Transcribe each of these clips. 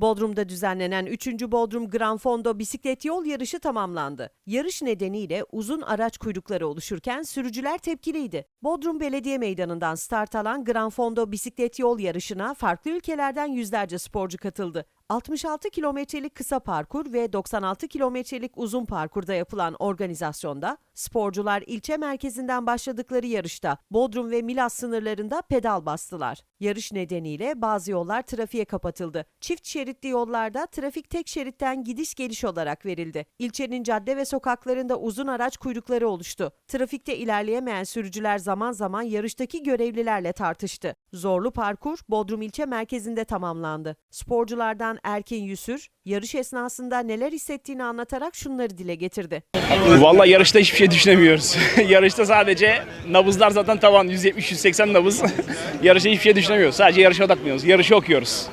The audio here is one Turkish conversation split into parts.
Bodrum'da düzenlenen 3. Bodrum Gran Fondo bisiklet yol yarışı tamamlandı. Yarış nedeniyle uzun araç kuyrukları oluşurken sürücüler tepkiliydi. Bodrum Belediye Meydanı'ndan start alan Gran Fondo bisiklet yol yarışına farklı ülkelerden yüzlerce sporcu katıldı. 66 kilometrelik kısa parkur ve 96 kilometrelik uzun parkurda yapılan organizasyonda sporcular ilçe merkezinden başladıkları yarışta Bodrum ve Milas sınırlarında pedal bastılar. Yarış nedeniyle bazı yollar trafiğe kapatıldı. Çift şeritli yollarda trafik tek şeritten gidiş geliş olarak verildi. İlçenin cadde ve sokaklarında uzun araç kuyrukları oluştu. Trafikte ilerleyemeyen sürücüler zaman zaman yarıştaki görevlilerle tartıştı. Zorlu parkur Bodrum ilçe merkezinde tamamlandı. Sporculardan Erkin Yüsür, yarış esnasında neler hissettiğini anlatarak şunları dile getirdi. Vallahi yarışta hiçbir şey düşünemiyoruz. yarışta sadece nabızlar zaten tavan 170-180 nabız. yarışta hiçbir şey düşünemiyoruz. Sadece yarışa odaklanıyoruz. Yarışı okuyoruz.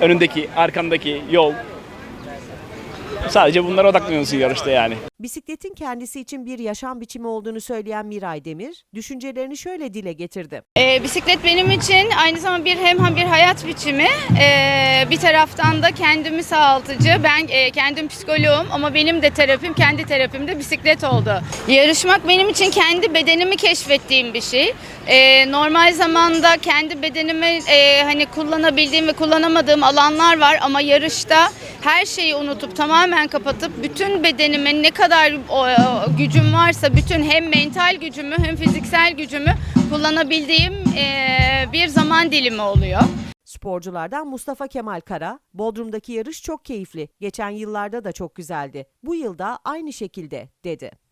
Önündeki, arkandaki yol. Sadece bunlara odaklanıyorsun yarışta yani. Bisikletin kendisi için bir yaşam biçimi olduğunu söyleyen Miray Demir, düşüncelerini şöyle dile getirdi. Ee, bisiklet benim için aynı zamanda bir hem bir hayat biçimi. Ee, bir taraftan da kendimi sağaltıcı. Ben e, kendim psikoloğum ama benim de terapim, kendi terapim de bisiklet oldu. Yarışmak benim için kendi bedenimi keşfettiğim bir şey. Ee, normal zamanda kendi bedenimi e, hani kullanabildiğim ve kullanamadığım alanlar var ama yarışta her şeyi unutup tamamen kapatıp bütün bedenimin ne kadar o, o, gücüm varsa bütün hem mental gücümü hem fiziksel gücümü kullanabildiğim e, bir zaman dilimi oluyor. Sporculardan Mustafa Kemal Kara, Bodrum'daki yarış çok keyifli, geçen yıllarda da çok güzeldi. Bu yılda aynı şekilde, dedi.